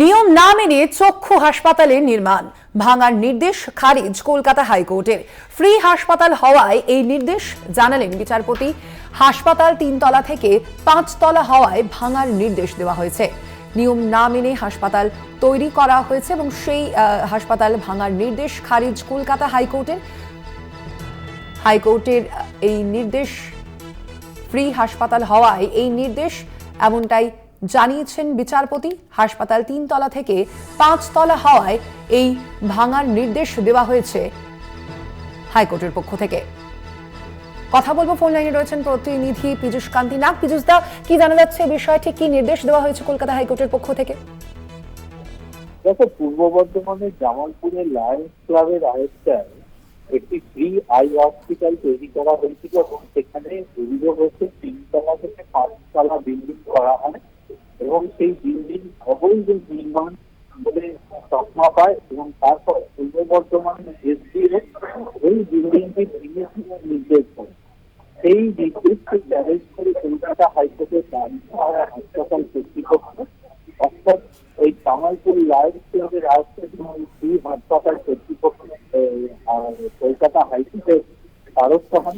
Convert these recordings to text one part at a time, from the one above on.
নিয়ম না মেনে চক্ষু হাসপাতালে নির্মাণ। ভাঙার নির্দেশ খারিজ কলকাতা হাইকোর্টের। ফ্রি হাসপাতাল হওয়ায় এই নির্দেশ জানালেন বিচারপতি। হাসপাতাল তিনতলা থেকে পাঁচতলা হওয়ায় ভাঙার নির্দেশ দেওয়া হয়েছে। নিয়ম না মেনে হাসপাতাল তৈরি করা হয়েছে এবং সেই হাসপাতাল ভাঙার নির্দেশ খারিজ কলকাতা হাইকোর্টের। হাইকোর্টের এই নির্দেশ, ফ্রি হাসপাতাল হওয়ায় এই নির্দেশ এমনটাই জানিয়েছেন বিচারপতি, হাসপাতাল তিনতলা থেকে পাঁচতলা হওয়ায় এই ভাঙার নির্দেশ দেওয়া হয়েছে হাইকোর্টের পক্ষ থেকে। কথা বলব, ফোন লাইনে রয়েছেন প্রতিনিধি পীযুষ কান্তি নাগ পীযুষ দা, কি জানা যাচ্ছে বিষয়টি কি নির্দেশ দেওয়া হয়েছে কলকাতা হাইকোর্টের পক্ষ থেকে? দেখো, পূর্ব বর্ধমানের জামালপুরের লায়ন্স ক্লাবের আয়োজনায় একটি ফ্রি আই হসপিটাল তৈরি করা হয়েছিল এবং সেখানে অভিযোগ হচ্ছে তিনতলা থেকে পাঁচতলা বিল্ডিং করা হয়। এবং সেই বিল্ডিং অবৈধ নির্মাণ বলে তকমা পায় এবং তারপর পূর্ব বর্ধমানের এসডিও ওই বিল্ডিংটি ভেঙে নির্দেশ করে সেই নির্দেশকে চ্যালেঞ্জ করে কলকাতা হাইকোর্টের হাসপাতাল কর্তৃপক্ষ, অর্থাৎ ওই কামালপুর লায়ন্স ক্লাবের আজকে শ্রী হাসপাতাল কর্তৃপক্ষ কলকাতা হাইকোর্টের দ্বারস্থ হন।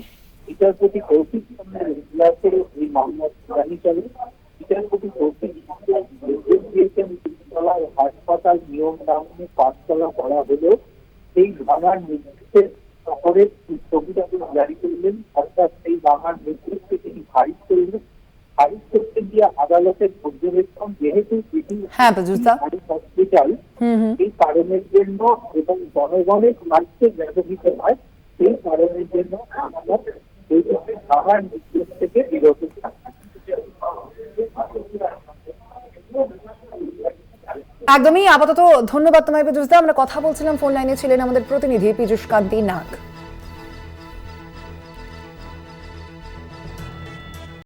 বিচারপতি কৌশিক চন্দ্রের এই মামলার শুনানি চলে বিচারপতি কৌশিক চন্দ্র নির্দেশ দিয়েছেন তিনতলায় হাসপাতাল নিয়ম না মেনে পাঁচতলা করা হলেও সেই ভাঙার নির্দেশের শহরের ছবিটাকে জারি করলেন। অর্থাৎ সেই ভাঙার নির্দেশকে তিনি খারিজ করলেন। খারিজ করতে গিয়ে আদালতের পর্যবেক্ষণ যেহেতু এটি হ্যাঁ, হসপিটাল এই কারণের জন্য এবং জনগণের স্বার্থে ব্যবহৃত হয় সেই কারণের জন্য আদালত এই ভাঙার নির্দেশ থেকে বিরত থাকে একদমই আপাতত ধন্যবাদ তোমায় পীযুষ দা আমরা কথা বলছিলাম ফোন লাইনে ছিলেন আমাদের প্রতিনিধি পীযুষ কান্তি নাগ।